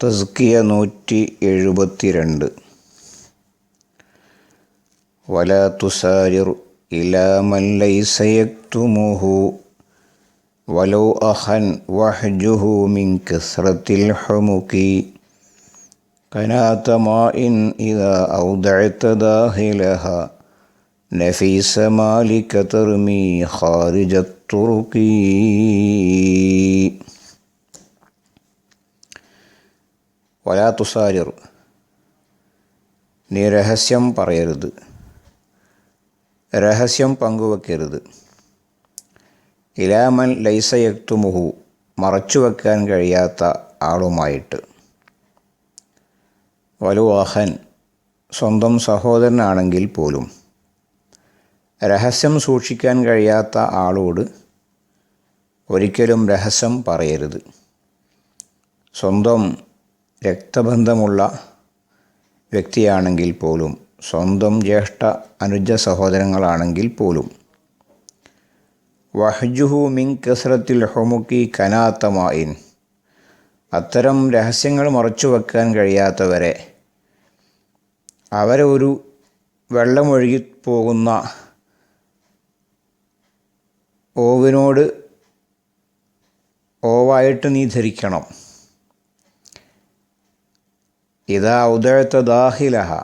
തസ്കിയ നൂറ്റി എഴുപത്തിരണ്ട്. വല തുസാരിർ ഇലാമല്ലൈസയക്തുമുഹു വലോ അഹൻ വഹജുഹു മിൻ കിസ്രത്തിൽ ഹമുക്കി കനാത്തമാ ഇൻ ഇതാ ഔദഴത്തദാഹിലഹ നഫീസ മാലിക തർമി ഖാരിജത്തുറുക്കി വലാ തുസാരിർ നീ രഹസ്യം പറയരുത്. രഹസ്യം പങ്കുവെക്കരുത്. ഇലാമൻ മറച്ചു വെക്കാൻ കഴിയാത്ത ആളുമായിട്ട്. വലുവാഹൻ സ്വന്തം സഹോദരനാണെങ്കിൽ പോലും. രഹസ്യം സൂക്ഷിക്കാൻ കഴിയാത്ത ആളോട് ഒരിക്കലും രഹസ്യം പറയരുത്. സ്വന്തം രക്തബന്ധമുള്ള വ്യക്തിയാണെങ്കിൽ പോലും സ്വന്തം ജ്യേഷ്ഠ അനുജ സഹോദരങ്ങളാണെങ്കിൽ പോലും. വഹജുഹു മിൻ കസ്രത്തിൽ ഹൊമുക്കി കനാത്തമായിൻ. അത്തരം രഹസ്യങ്ങൾ മറച്ചു വെക്കാൻ കഴിയാത്തവരെ അവരെ ഒരു വെള്ളമൊഴുകി പോകുന്ന ഓവിനോട് ഓവായിട്ട് നീ ധരിക്കണം. ഇതാ ഉദഴത്ത ദാഹിലഹ.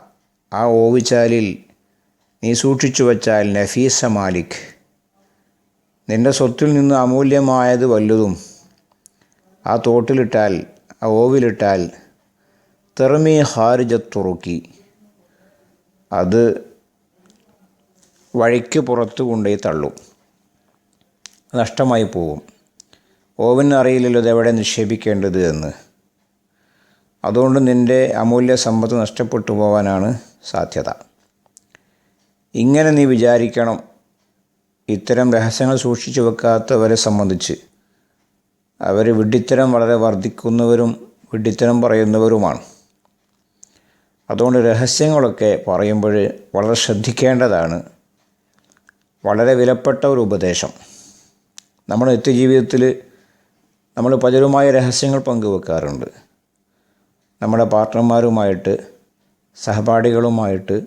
ആ ഓവിച്ചാലിൽ നീ സൂക്ഷിച്ചു വച്ചാൽ നഫീസ മാലിക്. നിന്റെ സ്വത്തിൽ നിന്ന് അമൂല്യമായത് വല്ലതും ആ തോട്ടിലിട്ടാൽ ആ ഓവിലിട്ടാൽ തെറമി ഹാരിജത്തുറുക്കി. അത് വഴിക്ക് പുറത്ത് കൊണ്ടുപോയി തള്ളും. നഷ്ടമായി പോകും. ഓവിനറിയില്ലല്ലോ ഇതെവിടെ നിക്ഷേപിക്കേണ്ടത് എന്ന്. അതുകൊണ്ട് നിന്റെ അമൂല്യ സമ്പത്ത് നഷ്ടപ്പെട്ടു പോകാനാണ് സാധ്യത. ഇങ്ങനെ നീ വിചാരിക്കണം ഇത്തരം രഹസ്യങ്ങൾ സൂക്ഷിച്ചു വെക്കാത്തവരെ സംബന്ധിച്ച്. അവർ വിഡ്ഢിത്തരം വളരെ വർദ്ധിക്കുന്നവരും വിഡ്ഢിത്തരം പറയുന്നവരുമാണ്. അതുകൊണ്ട് രഹസ്യങ്ങളൊക്കെ പറയുമ്പോൾ വളരെ ശ്രദ്ധിക്കേണ്ടതാണ്. വളരെ വിലപ്പെട്ട ഒരു ഉപദേശം. നമ്മുടെ നിത്യജീവിതത്തിൽ നമ്മൾ പലരുമായ രഹസ്യങ്ങൾ പങ്കുവെക്കാറുണ്ട്. നമ്മുടെ പാർട്ട്ണർമാരുമായിട്ട് സഹപാഠികളുമായിട്ട്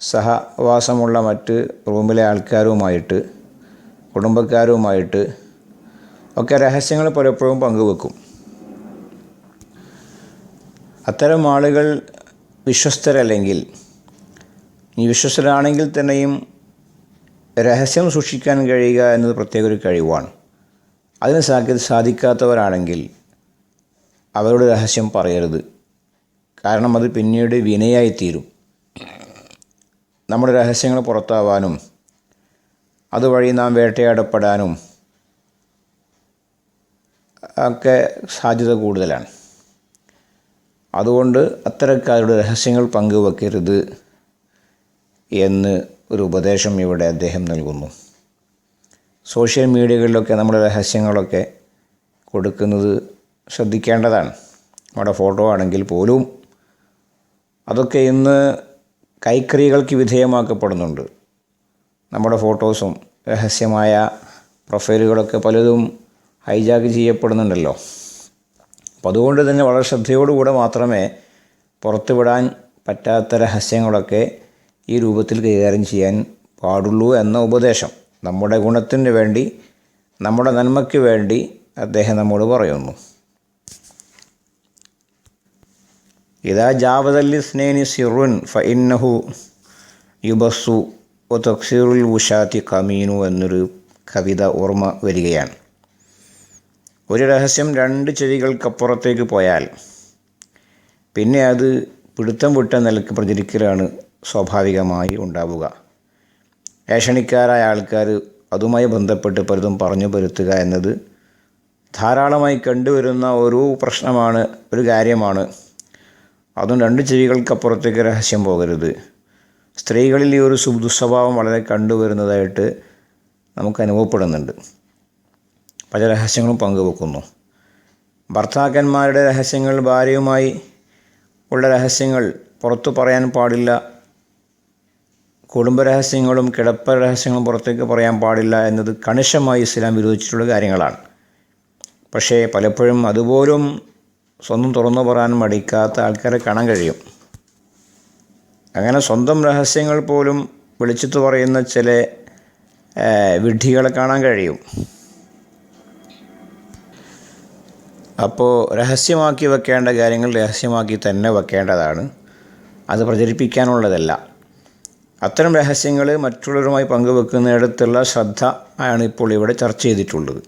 സഹവാസമുള്ള മറ്റ് റൂമിലെ ആൾക്കാരുമായിട്ട് കുടുംബക്കാരുമായിട്ട് ഒക്കെ രഹസ്യങ്ങൾ പലപ്പോഴും പങ്കുവെക്കും. അത്തരം ആളുകൾ വിശ്വസ്തരല്ലെങ്കിൽ ഈ വിശ്വസ്തരാണെങ്കിൽ തന്നെയും രഹസ്യം സൂക്ഷിക്കാൻ കഴിയുക എന്നത് പ്രത്യേക ഒരു കഴിവാണ്. അതിന് സാധിക്കാത്തവരാണെങ്കിൽ അവരുടെ രഹസ്യം പറയരുത്. കാരണം അത് പിന്നീട് വിനയായിത്തീരും. നമ്മുടെ രഹസ്യങ്ങൾ പുറത്താവാനും അതുവഴി നാം വേട്ടയാടപ്പെടാനും ഒക്കെ സാധ്യത കൂടുതലാണ്. അതുകൊണ്ട് അത്തരക്കാരുടെ രഹസ്യങ്ങൾ പങ്കുവെക്കരുത് എന്ന് ഒരു ഉപദേശം ഇവിടെ അദ്ദേഹം നൽകുന്നു. സോഷ്യൽ മീഡിയകളിലൊക്കെ നമ്മുടെ രഹസ്യങ്ങളൊക്കെ കൊടുക്കുന്നത് ശ്രദ്ധിക്കേണ്ടതാണ്. നമ്മുടെ ഫോട്ടോ ആണെങ്കിൽ പോലും അതൊക്കെ ഇന്ന് കൈക്കറികൾക്ക് വിധേയമാക്കപ്പെടുന്നുണ്ട്. നമ്മുടെ ഫോട്ടോസും രഹസ്യമായ പ്രൊഫൈലുകളൊക്കെ പലതും ഹൈജാക്ക് ചെയ്യപ്പെടുന്നുണ്ടല്ലോ. അപ്പോൾ അതുകൊണ്ട് തന്നെ വളരെ ശ്രദ്ധയോടുകൂടെ മാത്രമേ പുറത്തുവിടാൻ പറ്റാത്ത രഹസ്യങ്ങളൊക്കെ ഈ രൂപത്തിൽ കൈകാര്യം ചെയ്യാൻ പാടുള്ളൂ എന്ന ഉപദേശം നമ്മുടെ ഗുണത്തിന് വേണ്ടി നമ്മുടെ നന്മയ്ക്ക് വേണ്ടി അദ്ദേഹം നമ്മോട് പറയുന്നു. ഇതാ ജാവതല്ലി സ്നേനി സിറുൻ ഫ ഇന്നഹു യുബസ്സു ഒ തക്സീറുൽ ഉഷാത്തി കമീനു എന്നൊരു കവിത ഓർമ്മ വരികയാണ് ഒരു രഹസ്യം രണ്ട് ചെവികൾക്കപ്പുറത്തേക്ക് പോയാൽ പിന്നെ അത് പിടുത്തം വിട്ട നിലയ്ക്ക് പ്രചരിക്കലാണ് സ്വാഭാവികമായി ഉണ്ടാവുക. ഏഷണിക്കാരായ ആൾക്കാർ അതുമായി ബന്ധപ്പെട്ട് പലതും പറഞ്ഞു പരുത്തുക എന്നത് ധാരാളമായി കണ്ടുവരുന്ന ഒരു പ്രശ്നമാണ് ഒരു കാര്യമാണ്. അതും രണ്ട് ചെവികൾക്കപ്പുറത്തേക്ക് രഹസ്യം പോകരുത്. സ്ത്രീകളിൽ ഈ ഒരു ദുസ്വഭാവം വളരെ കണ്ടുവരുന്നതായിട്ട് നമുക്ക് അനുഭവപ്പെടുന്നുണ്ട്. പല രഹസ്യങ്ങളും പങ്കുവെക്കുന്നു. ഭർത്താക്കന്മാരുടെ രഹസ്യങ്ങൾ ഭാര്യയുമായി ഉള്ള രഹസ്യങ്ങൾ പുറത്തു പറയാൻ പാടില്ല. കുടുംബരഹസ്യങ്ങളും കിടപ്പ രഹസ്യങ്ങളും പുറത്തേക്ക് പറയാൻ പാടില്ല എന്നത് കണിശമായി ഇസ്ലാം വിരോധിച്ചിട്ടുള്ള കാര്യങ്ങളാണ്. പക്ഷേ പലപ്പോഴും അതുപോലും സ്വന്തം തുറന്നു പറയാൻ മടിക്കാത്ത ആൾക്കാരെ കാണാൻ കഴിയും. അങ്ങനെ സ്വന്തം രഹസ്യങ്ങൾ പോലും വിളിച്ചിട്ട് പറയുന്ന ചില വിഡ്ഢികളെ കാണാൻ കഴിയും. അപ്പോൾ രഹസ്യമാക്കി വെക്കേണ്ട കാര്യങ്ങൾ രഹസ്യമാക്കി തന്നെ വെക്കേണ്ടതാണ്. അത് പ്രചരിപ്പിക്കാനുള്ളതല്ല. അത്തരം രഹസ്യങ്ങൾ മറ്റുള്ളവരുമായി പങ്കുവെക്കുന്നിടത്തുള്ള ശ്രദ്ധ ആണ് ഇപ്പോൾ ഇവിടെ ചർച്ച ചെയ്തിട്ടുള്ളത്.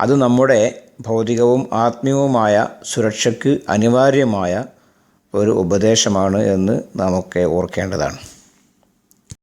അത് നമ്മുടെ ഭൗതികവും ആത്മീയവുമായ സുരക്ഷയ്ക്ക് അനിവാര്യമായ ഒരു ഉപദേശമാണ് എന്ന് നാമൊക്കെ ഓർക്കേണ്ടതാണ്.